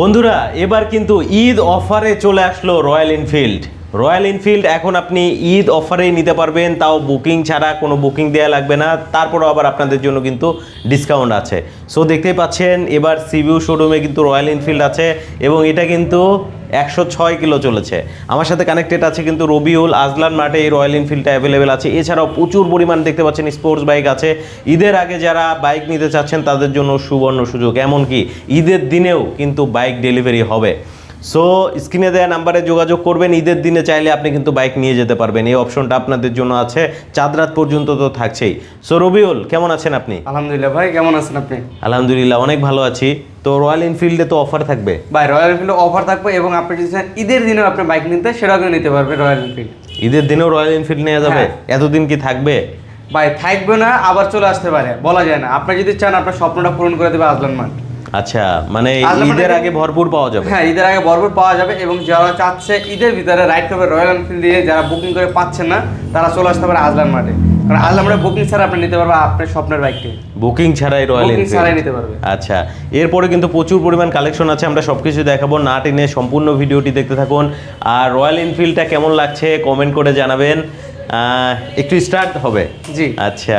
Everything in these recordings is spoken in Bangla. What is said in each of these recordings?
বন্ধুরা, এবার কিন্তু ঈদ অফারে চলে আসলো রয়্যাল এনফিল্ড। রয়্যাল এনফিল্ড এখন আপনি ঈদ অফারেই নিতে পারবেন, তাও বুকিং ছাড়া কোনো বুকিং দেওয়া লাগবে না। তারপরেও আবার আপনাদের জন্য কিন্তু ডিসকাউন্ট আছে। সো দেখতেই পাচ্ছেন, এবার সিভিউ শোরুমে কিন্তু রয়্যাল এনফিল্ড আছে এবং এটা কিন্তু একশো ছয় কিলো চলেছে। আমার সাথে কানেক্টেড আছে কিন্তু রবিউল আজলান মাঠে এই রয়্যাল এনফিল্ডটা অ্যাভেলেবেল আছে। এছাড়াও প্রচুর পরিমাণ দেখতে পাচ্ছেন স্পোর্টস বাইক আছে। ঈদের আগে যারা বাইক নিতে চাচ্ছেন তাদের জন্য সুবর্ণ সুযোগ। এমনকি ঈদের দিনেও কিন্তু বাইক ডেলিভারি হবে। সো স্ক্রিনে দেওয়া নাম্বারে যোগাযোগ করবেন। ঈদের দিনে চাইলে আপনি কিন্তু বাইক নিয়ে যেতে পারবেন। এই অপশনটা আপনাদের জন্য আছে। চাঁদ রাত পর্যন্ত তো থাকছেই। সো রবিউল কেমন আছেন আপনি? আলহামদুলিল্লাহ ভাই কেমন আছেন আপনি? আলহামদুলিল্লাহ অনেক ভালো আছি। তো রয়্যাল এনফিল্ডে তো অফার থাকবে? ভাই রয়্যাল এনফিল্ডে অফার থাকবে এবং আপনি যদি ঈদের দিনেও আপনি বাইক নিতে সেটাও নিতে পারবে রয়্যাল এনফিল্ড ঈদের দিনেও রয়্যাল এনফিল্ড নেওয়া যাবে? হ্যাঁ। এতদিন কি থাকবে? ভাই থাকবে না আবার চলে আসতে পারে। বলা যায় না। আপনি যদি চান আপনার স্বপ্নটা পূরণ করে দেবে আজলান মাঠ। আচ্ছা মানে ঈদের আগে ভরপুর পাওয়া যাবে। হ্যাঁ ঈদের আগে ভরপুর পাওয়া যাবে এবং যারা চাচ্ছে ঈদের ভিতরে রাইড করবে রয়্যাল এনফিল্ড দিয়ে যারা বুকিং করে পাচ্ছেন না তারা চলে আসতে পারে আজলান মাঠে কারণ আজলান মাঠে বুকিং ছাড়া আপনি নিতে পারবেন আপনার স্বপ্নের বাইকটি বুকিং ছাড়াই রয়্যাল বুকিং ছাড়াই নিতে পারবে। আচ্ছা এরপরে কিন্তু প্রচুর পরিমাণ কালেকশন আছে আমরা সব কিছু দেখাবো। না টেনে সম্পূর্ণ ভিডিওটি দেখতে থাকুন। আর রয়্যাল এনফিল্ডটা কেমন লাগছে কমেন্ট করে জানাবেন। আহ, একটু স্টার্ট হবে। জি। আচ্ছা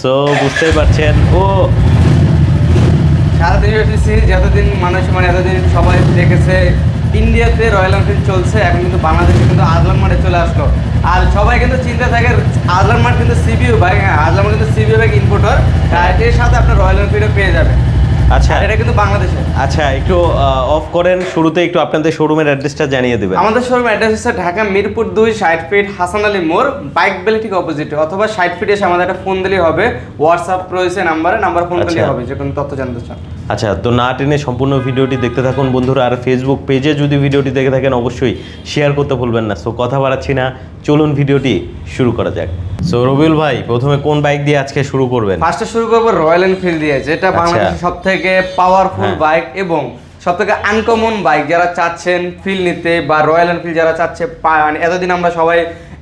সো বুঝতেই পারছেন। ও সারা দিন এসেছি, যতদিন মানুষ মানে এতদিন সবাই দেখেছে, ইন্ডিয়াতে রয়্যাল এনফিল্ড চলছে, এখন কিন্তু বাংলাদেশে কিন্তু আজলান মাঠে চলে আসলো। আর সবাই কিন্তু চিন্তা থাকে, আজলান মাঠ কিন্তু সিবিও বাইক হ্যাঁ আজলান মাঠ কিন্তু সিবিও বাইক ইম্পোর্টার এর সাথে আপনার রয়্যাল এনফিল্ডও পেয়ে যাবেন আচ্ছা। এটা কিন্তু বাংলাদেশে। আচ্ছা একটু অফ করেন শুরুতে একটু আপনাদের শোরুমের অ্যাড্রেসটা জানিয়ে দেবেন। আমাদের শোরুম অ্যাড্রেস হচ্ছে ঢাকা মিরপুর দুই ষাট ফিট হাসান আলী মোড় বাইক বেলি ঠিক অপোজিটে অথবা ষাট ফিট এসে আমাদের একটা ফোন দিলেই হবে। হোয়াটসঅ্যাপ রয়েছে নাম্বারে নাম্বার ফোন দিলেই। হবে যে কোনো তথ্য জানতে চান। আচ্ছা তো না টেনে সম্পূর্ণ ভিডিওটি দেখতে থাকুন বন্ধুরা। আর ফেসবুক পেজে যদি ভিডিওটি দেখে থাকেন অবশ্যই শেয়ার করতে ভুলবেন না। সো কথা বাড়াচ্ছি না। চলুন ভিডিওটি শুরু করা যাক। সো রবিউল ভাই প্রথমে কোন বাইক দিয়ে আজকে শুরু করবেন? ফার্স্টে শুরু করব রয়্যাল এনফিল্ড দিয়ে যেটা আচ্ছা। বাংলাদেশের সব থেকে পাওয়ারফুল হ্যাঁ। বাইক এবং সব থেকে আনকমন বাইক যারা চাচ্ছেন ফিল নিতে বা রয়্যাল এনফিল্ড যারা চাচ্ছে মানে এতদিন আমরা সবাই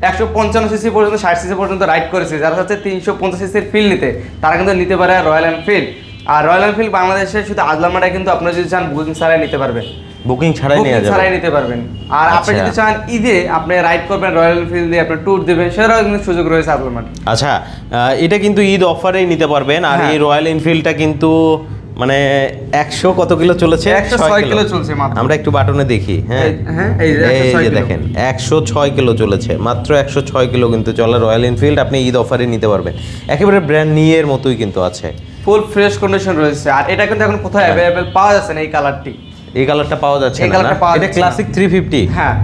একশো পঞ্চান্ন সিসি পর্যন্ত ষাট সিসি পর্যন্ত রাইড করেছি। যারা চাচ্ছে তিনশো পঞ্চাশ সিসির ফিল নিতে তারা কিন্তু নিতে পারে রয়্যাল এনফিল্ড আর রয়্যাল এনফিল্ড বাংলাদেশে শুধু আজলামাটা কিন্তু আপনারা যদি চান বুকিং ছাড়াই নিতে পারবেন। বুকিং ছাড়াই নেওয়া যাবে। ছাড়াই নিতে পারবেন। আর আপনি আচ্ছা। যদি চান ঈদে আপনি রাইড করবেন রয়্যাল এনফিল্ড দিয়ে আপনি ট্যুর দেবেন সেটাও কিন্তু সুযোগ রয়েছে আজলামাটে আচ্ছা এটা কিন্তু ঈদ অফারেই নিতে পারবেন। আর হ্যাঁ। এই রয়্যাল এনফিল্ডটা কিন্তু মানে একশো কত কিলো চলেছে? 106 কিলো। চলছে আমরা একটু বাটনে দেখি হ্যাঁ। এই- হ্যাঁ, যে এই 106 যে কিলো। দেখেন একশো ছয় কিলো চলেছে। মাত্র একশো ছয় কিলো কিন্তু চলে রয়্যাল এনফিল্ড আপনি ঈদ অফারে নিতে পারবেন। একেবারে ব্র্যান্ড নিয়ের মতোই কিন্তু আছে। ফুল ফ্রেশ কন্ডিশন রয়েছে। আর এটা কিন্তু এখন কোথায় অ্যাভেলেবেল পাওয়া যাচ্ছে না এই কালারটি। এই কালারটা পাওয়া যাচ্ছে এই কালারটা পাওয়া এটা যাচ্ছে ক্লাসিক থ্রি ফিফটি হ্যাঁ।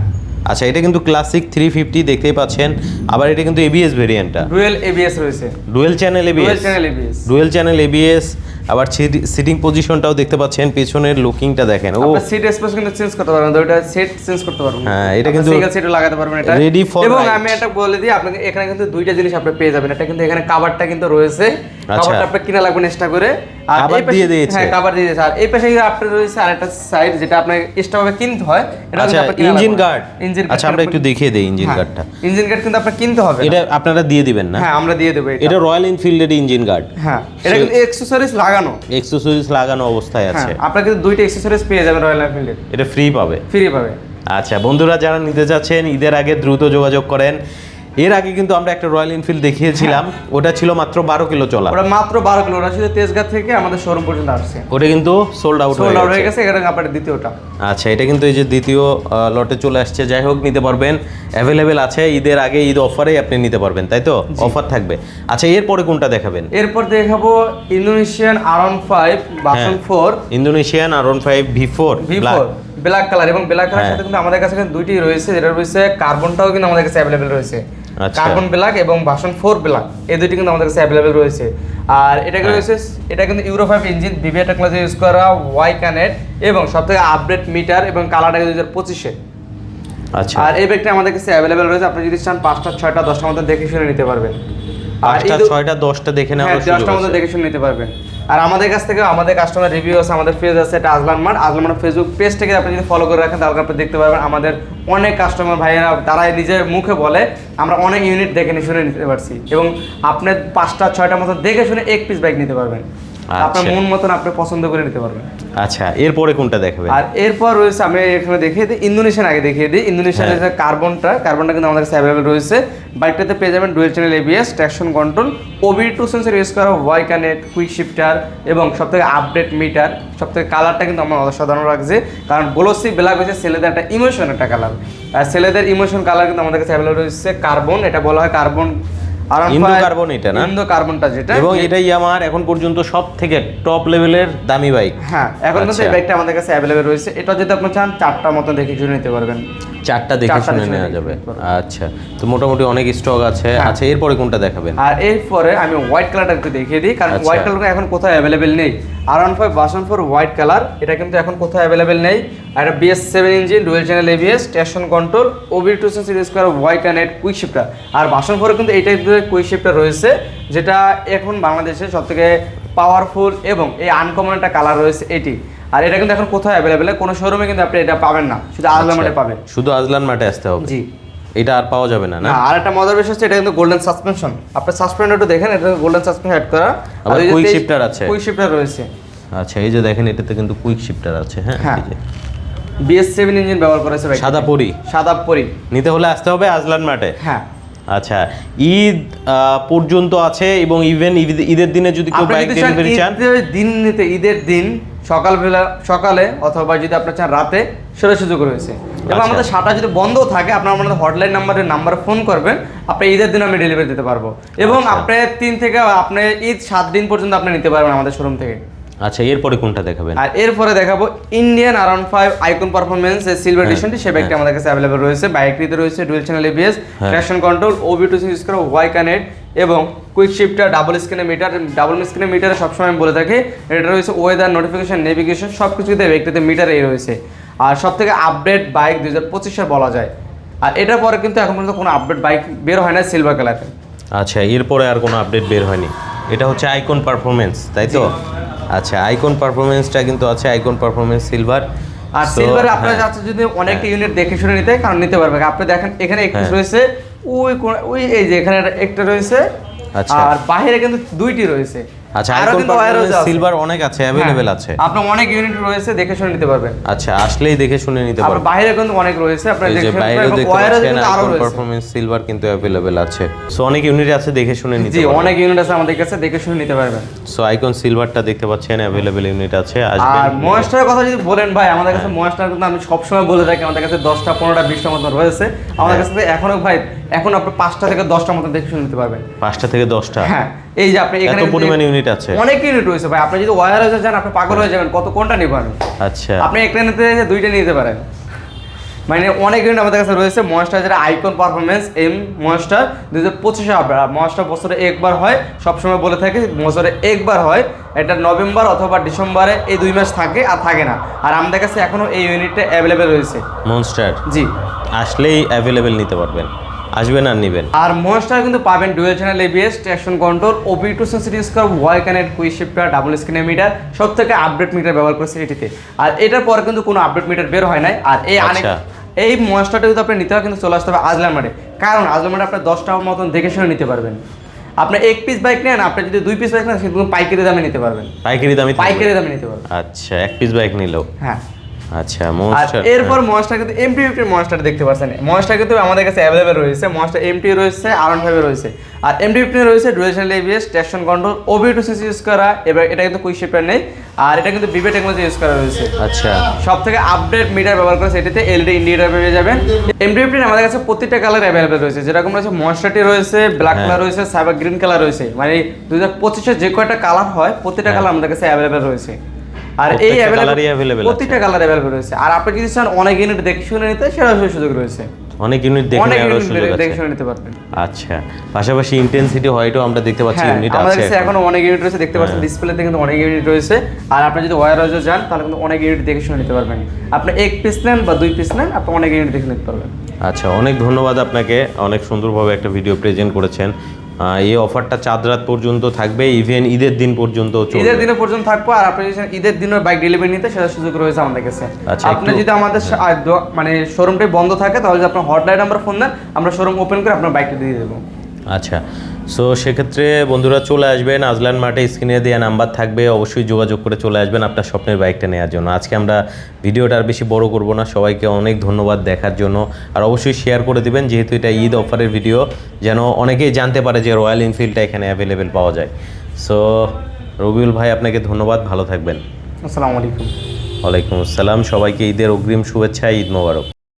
আচ্ছা এটা কিন্তু ক্লাসিক থ্রি ফিফটি দেখতেই পাচ্ছেন। আবার এটা কিন্তু এবিএস ভেরিয়েন্টটা ডুয়েল এবিএস রয়েছে। Dual channel ABS dual channel ABS dual channel ABS আবার সিটিং পজিশনটাও দেখতে পাচ্ছেন পেছনের লুকিংটা দেখেন। ও সিট স্পেস কিন্তু চেঞ্জ করতে পারবেন দুইটা সেট চেঞ্জ করতে পারবেন হ্যাঁ, এটা কিন্তু সিঙ্গেল সিটও লাগাতে পারবেন এটা। ready for এবং আমি এটা বলে দিই আপনাকে এখানে কিন্তু দুইটা জিনিস আপনি পেয়ে যাবেন। এটা কিন্তু এখানে কভারটা কিন্তু রয়েছে। আচ্ছা। কভারটা আপনি কিনা লাগবে এক্সট্রা করে। আর এই পাশে- দিয়ে দিয়েছে। হ্যাঁ কভার দিয়ে দিয়েছে। আর এই পাশে কিন্তু আপনার রয়েছে আরেকটা সাইড যেটা আপনার এক্সট্রা ভাবে কিনতে হয়। এটা আচ্ছা ইঞ্জিন গার্ড ইঞ্জিন আচ্ছা আমরা একটু দেখিয়ে দেই ইঞ্জিন গার্ডটা ইঞ্জিন গার্ড কিন্তু আপনার কিনতে হবে। এটা আপনারা দিয়ে দিবেন না? হ্যাঁ আমরা দিয়ে দেবো এটা। এটা রয়্যাল এনফিল্ডের ইঞ্জিন গার্ড হ্যাঁ এটা কিন্তু এক্সেসরিজ লাগানো? এক্সেসরিজ লাগানো অবস্থায় হ্যাঁ আছে। আপনার কিন্তু দুইটা এক্সেসরিজ পেয়ে যাবেন রয়্যাল এনফিল্ডের এটা ফ্রি পাবে। ফ্রি পাবে। আচ্ছা বন্ধুরা যারা নিতে চাচ্ছেন ঈদের আগে দ্রুত যোগাযোগ করেন। এর আগে কিন্তু আমরা একটা রয়্যাল এনফিল্ড দেখিয়েছিলাম। ওটা ছিল মাত্র বারো কিলো চলা। ওটা মাত্র বারো কিলো। ওটা শুধু তেজগাঁ থেকে আমাদের শোরুম পর্যন্ত আসছে। ওটা কিন্তু সোল্ড আউট সোল্ড আউট হয়ে হয়ে গেছে। এটা আপনার দ্বিতীয়টা। আচ্ছা এটা কিন্তু এই যে দ্বিতীয় লটে চলে আসছে। যাই হোক নিতে পারবেন। অ্যাভেলেবেল আছে। ঈদের আগে ঈদ অফারেই আপনি নিতে পারবেন তাই তো? অফার থাকবে। আচ্ছা এরপরে কোনটা দেখাবেন? এরপর দেখাবো ইন্দোনেশিয়ান আরন ফাইভ বাসন হ্যাঁ। Four Indonesian R one five V four V four black colour এবং ব্ল্যাক কালার হ্যাঁ। সাথে কিন্তু আমাদের কাছে কিন্তু দুইটি রয়েছে। যেটা রয়েছে কার্বনটাও কিন্তু আমাদের কাছে অ্যাভেলেবেল রয়েছে। কার্বন ব্ল্যাক এবং বাসন ফোর ব্ল্যাক এই দুইটি কিন্তু আমাদের কাছে অ্যাভেলেবেল রয়েছে। আর এটা হ্যাঁ। রয়েছে? এটা কিন্তু euro five engine ভিভিয়া technology use করা ওয়াই কানেক্ট এবং সব থেকে আপডেট মিটার এবং কালারটা দুই হাজার পঁচিশে। আচ্ছা। আর এই ব্যাগটা আমাদের কাছে অ্যাভেলেবেল রয়েছে আপনি যদি চান পাঁচটা ছয়টা দশটার মধ্যে দেখে শুনে নিতে পারবেন। আর পাঁচটা ছয়টা দশটা দেখে হ্যাঁ নেওয়ার দশটা সুযোগ মতো আছে। দেখে শুনে নিতে পারবেন। আর আমাদের কাছ থেকে আমাদের কাস্টমার রিভিউ আছে, আমাদের পেজ আছে, এটা Azlan mart. Azlan mart Facebook page থেকে আপনি যদি ফলো করে রাখেন, তাহলে আপনি দেখতে পারবেন আমাদের অনেক কাস্টমার ভাইয়েরা তারাই নিজের মুখে বলে, আমরা অনেক ইউনিট দেখে নিয়ে শুনে নিতে পারছি। এবং আপনার পাঁচটা, ছয়টা মতো দেখে শুনে এক পিস বাইক নিতে পারবেন। আপনার আচ্ছা। মন মতন আপনি পছন্দ করে নিতে পারবেন। আচ্ছা এরপরে কোনটা দেখাবেন? আর এরপর রয়েছে আমি এখানে দেখিয়ে দিই ইন্দোনেশিয়ান আগে দেখিয়ে দিই। ইন্দোনেশিয়ান হ্যাঁ। যে কার্বনটা কার্বনটা কিন্তু আমাদের কাছে অ্যাভেলেবল রয়েছে। বাইকটাতে পেয়ে যাবেন dual channel ABS traction control OB two sensor use করা ওয়াই কানেক্ট কুইক শিফটার এবং সবথেকে আপডেট মিটার সবথেকে কালারটা কিন্তু আমার অসাধারণ লাগছে। কারণ গ্লোসি ব্ল্যাক হচ্ছে ছেলেদের একটা ইমোশন একটা কালার আর ছেলেদের ইমোশন কালার কিন্তু আমাদের কাছে অ্যাভেলেবল রয়েছে কার্বন এটা বলা হয় কার্বন ইন্দো কার্বন এটা না? ইন্দো কার্বনটা যেটা এবং এটাই আমার এখন পর্যন্ত সব থেকে টপ লেভেলের দামি বাইক হ্যাঁ এখন কিন্তু এই আচ্ছা। বাইকটা আমাদের কাছে অ্যাভেলেবেল রয়েছে এটা যদি আপনি চান চারটা মতো দেখে নিতে পারবেন চারটা দেখে শুনে নেওয়া যাবে। আচ্ছা তো মোটামুটি অনেক স্টক আছে। হ্যাঁ। আচ্ছা এরপরে কোনটা দেখাবেন? আর এরপরে আমি হোয়াইট কালারটা একটু দেখিয়ে দিই কারণ আচ্ছা। হোয়াইট কালারটা এখন কোথাও অ্যাভেলেবেল নেই। R one five version four white colour এটা কিন্তু এখন কোথাও অ্যাভেলেবেল নেই। আর এটা BS seven engine dual channel ABS station control OB two series করা white connect quick shifter R version ফোরে কিন্তু এই টাইপের কুইক শিফটার রয়েছে যেটা এখন বাংলাদেশে সব থেকে পাওয়ারফুল এবং এই আনকমন একটা কালার রয়েছে এটি। আর এটা কিন্তু এখন কোথাও অ্যাভেলেবেল কোনো শোরুমে কিন্তু আপনি এটা পাবেন না। শুধু আলামাটে আচ্ছা, পাবেন। শুধু আজলান মাঠে আসতে হবে? জি। এটা আর পাওয়া যাবে না না? না আর একটা মজার বিষয় হচ্ছে এটা কিন্তু গোল্ডেন সাসপেনশন আপনি সাসপেন্ড একটু দেখেন এটা গোল্ডেন সাসপেনশন অ্যাড করা। আবার quick shifter আছে। কুইক শিফটার রয়েছে। আচ্ছা এই যে দেখেন এটাতে কিন্তু কুইক শিফটার আছে হ্যাঁ? হ্যাঁ। এই যে। বিএস সেভেন ইঞ্জিন ব্যবহার করেছে ভাই। সাদা পরি। সাদা পরি। নিতে হলে আসতে হবে আজলান মাঠে হ্যাঁ। আচ্ছা ঈদ পর্যন্ত আছে এবং ইভেন ঈদের দিনে যদি কেউ বাইক ডেলিভারি চান ঈদের দিন নিতে ঈদের দিন সকালবেলা সকালে অথবা যদি আপনার চান রাতে সেটা সুযোগ রয়েছে এবং আচ্ছা। আমাদের সাটা যদি বন্ধ থাকে আপনার আমাদের হটলাইন নাম্বারের নাম্বারে ফোন করবেন আপনি ঈদের দিন আমি ডেলিভারি দিতে পারব এবং আচ্ছা। আপনি তিন থেকে আপনি ঈদ সাত দিন পর্যন্ত আপনি নিতে পারবেন আমাদের শোরুম থেকে আচ্ছা এরপরে কোনটা দেখাবেন আর এরপরে দেখাবো Indian around five icon performance এর সিলভার এডিশনটি সে ব্যাগটি আমাদের কাছে অ্যাভেলেবল রয়েছে বাইকটিতে রয়েছে dual channel ABS. Traction control OB two করা ওয়াই কানেক্ট এবং কুইক শিফটার ডাবল স্ক্রিনে মিটার ডাবল স্ক্রিনে মিটারে সবসময় আমি বলে থাকি এটা রয়েছে ওয়েদার নোটিফিকেশন নেভিগেশন সব কিছুতে ব্যাগটিতে মিটারেই রয়েছে। আর সব থেকে আপডেট বাইক দুই হাজার পঁচিশে বলা যায়। আর এটার পরে কিন্তু এখন পর্যন্ত কোনো আপডেট বাইক বের হয় না সিলভার কালারে আচ্ছা এরপরে আর কোনো আপডেট বের হয়নি। এটা হচ্ছে আইকন পারফরমেন্স তাই তো? আচ্ছা আইকন পারফরমেন্সটা কিন্তু আছে আইকন পারফরমেন্স সিলভার আর সিলভারে আপনারা যাচ্ছে যদি অনেকটা ইউনিট দেখে শুনে নিতে কারণ নিতে পারবে। আপনি দেখেন এখানে একটু হ্যাঁ। রয়েছে ওই ওই এই যে এখানে একটা- একটা রয়েছে আচ্ছা। আর বাইরে কিন্তু দুইটি রয়েছে আচ্ছা আইকন কিন্তু wire পারফরমেন্স আছে। সিলভার অনেক আছে অ্যাভেলেবেল হ্যাঁ, আছে। আপনার অনেক ইউনিট রয়েছে দেখে শুনে নিতে পারবেন। আচ্ছা আসলেই দেখে শুনে নিতে পারবেন বাইরে কিন্তু অনেক রয়েছে আপনার দেখে শুনে নিতে দেখতে পাচ্ছেন আইকন রয়েছে। সিলভার কিন্তু অ্যাভেলেবেল আছে। সো অনেক ইউনিট আছে দেখে শুনে নিতে জি অনেক ইউনিট আছে আমাদের কাছে দেখে শুনে নিতে পারবেন। সো আইকন সিলভারটা দেখতে পাচ্ছেন অ্যাভেলেবেল ইউনিট আছে আর ময়েস্টারের কথা যদি বলেন ভাই আমাদের হ্যাঁ। কাছে ময়েস্টার কিন্তু আমি সবসময় বলে থাকি আমাদের কাছে দশটা পনেরোটা বিশটা মতো রয়েছে। আমাদের হ্যাঁ। কাছে এখনও ভাই এখন আপনি পাঁচটা থেকে দশটা মতো দেখে শুনে নিতে পারবেন। পাঁচটা থেকে দশটা? হ্যাঁ। এই যে আপনি এখানে এত পরিমাণ ইউনিট আছে। অনেক ইউনিট রয়েছে ভাই। আপনি যদি ওয়ার হাউসে যান আপনি পাগল হয়ে যাবেন। কত কোনটা নেবেন আচ্ছা। আপনি একটা নিতে দুইটা নিতে পারেন। মানে অনেক ইউনিট আমাদের কাছে রয়েছে। ময়েস্টার যেটা আইকন পারফরমেন্স এম ময়েস্টার দুই হাজার পঁচিশে ময়েস্টার বছরে একবার হয়। সবসময় বলে থাকে বছরে একবার হয়। এটা নভেম্বর অথবা ডিসেম্বরে এই দুই মাস থাকে আর থাকে না। আর আমাদের কাছে এখনও এই ইউনিটটা অ্যাভেলেবেল রয়েছে। মনস্টার জি। আসলেই অ্যাভেলেবেল নিতে পারবেন। আসবেন আর নেবেন। আর মনস্টার কিন্তু পাবেন dual channel ABS traction control OP two sensitive score Y connect quick shifter double স্ক্রিনের মিটার সব থেকে আপডেট মিটার ব্যবহার করেছে এটিতে আর এটার পরে কিন্তু কোনো আপডেট মিটার বের হয় নাই। আর এই অনেক আচ্ছা। এই মনস্টারটা যদি আপনি নিতে হয় কিন্তু চলে আসতে হবে আজলার মাঠে কারণ আজলার মাঠে আপনার দশটার মতন দেখে শুনে নিতে পারবেন। আপনি এক পিস বাইক নেন আপনি যদি দুই পিস বাইক নেন সেগুলো পাইকারি দামে নিতে পারবেন। পাইকারি দামে পাইকারি দামে নিতে পারবেন। আচ্ছা এক পিস বাইক নিলেও হ্যাঁ। আচ্ছা মনস্টার এরপর মনস্টার কিন্তু এমটি ফিফটির মনস্টার দেখতে পাচ্ছেন। মনস্টার কিন্তু আমাদের কাছে অ্যাভেলেবেল রয়েছে। মনস্টার এমটি রয়েছে আর ওয়ান ফাইভে রয়েছে। আর এমটি ফিফটিন রয়েছে ডুয়েশন ABS traction control OB two CC use করা এবার এটা কিন্তু কুইক নেই। আর এটা কিন্তু বিবে টেকনোলজি ইউজ করা রয়েছে। আচ্ছা। সব থেকে আপডেট মিটার ব্যবহার করেছে এটিতে এলইডি ইন্ডিকেটার পেয়ে যাবেন। এমটি ফিফটিন আমাদের কাছে প্রত্যেকটা কালার অ্যাভেলেবেল রয়েছে। যেরকম রয়েছে মনস্টারটি রয়েছে ব্ল্যাক হ্যাঁ। কালার রয়েছে সাইবার গ্রিন কালার রয়েছে। মানে দুই হাজার পঁচিশে যে কয়টা কালার হয় প্রত্যেকটা হ্যাঁ। কালার আমাদের কাছে অ্যাভেলেবেল রয়েছে। আর এই available কালার অ্যাভেলেবল রয়েছে। আর আপনি যদি চান অনেক ইউনিট দেখে শুনে নিতে সেটা সুযোগ রয়েছে। অনেক ইউনিট দেখে ইউনিট সুযোগ আছে। নিতে পারবেন। আচ্ছা। পাশাপাশি ইন্টেন্সিটি হোয়াইটও আমরা দেখতে পাচ্ছি হ্যাঁ ইউনিট আমাদের কাছে এখনও অনেক ইউনিট রয়েছে দেখতে পাচ্ছেন হ্যাঁ। ডিসপ্লেতে কিন্তু অনেক ইউনিট রয়েছে। আর আপনি যদি হাউসে যান তাহলে কিন্তু অনেক ইউনিট দেখে শুনে নিতে পারবেন। আপনি এক পিস নেন বা দুই পিস নেন আপনি অনেক ইউনিট দেখে নিতে পারবেন। আচ্ছা অনেক ধন্যবাদ আপনাকে। অনেক সুন্দরভাবে একটা ভিডিও প্রেজেন্ট করেছেন। এই অফারটা চাঁদ রাত পর্যন্ত থাকবে ইভেন ঈদের দিন পর্যন্ত ঈদের দিনে পর্যন্ত থাকব আর আপনি ঈদের দিনের বাইক ডেলিভারি নিতে সেটা সুযোগ রয়েছে আমাদের কাছে। আচ্ছা, আপনি যদি আমাদের মানে শোরুমটাই বন্ধ থাকে তাহলে আপনার হটলাইন নাম্বার ফোন দেন আমরা শোরুম ওপেন করে আপনার বাইকটা দিয়ে দেবো। আচ্ছা সো সেক্ষেত্রে বন্ধুরা চলে আসবেন আজলান মাঠে স্ক্রিনে দেওয়া নাম্বার থাকবে অবশ্যই যোগাযোগ করে চলে আসবেন আপনার স্বপ্নের বাইকটা নেওয়ার জন্য। আজকে আমরা ভিডিওটা আর বেশি বড় করব না সবাইকে অনেক ধন্যবাদ দেখার জন্য। আর অবশ্যই শেয়ার করে দিবেন যেহেতু এটা ঈদ অফারের ভিডিও যেন অনেকেই জানতে পারে যে রয়্যাল এনফিল্ডটা এখানে অ্যাভেলেবেল পাওয়া যায়। সো রবিউল ভাই আপনাকে ধন্যবাদ ভালো থাকবেন। আসসালামু আলাইকুম। ওয়ালাইকুম আসসালাম সবাইকে ঈদের অগ্রিম শুভেচ্ছা ঈদ মোবারক।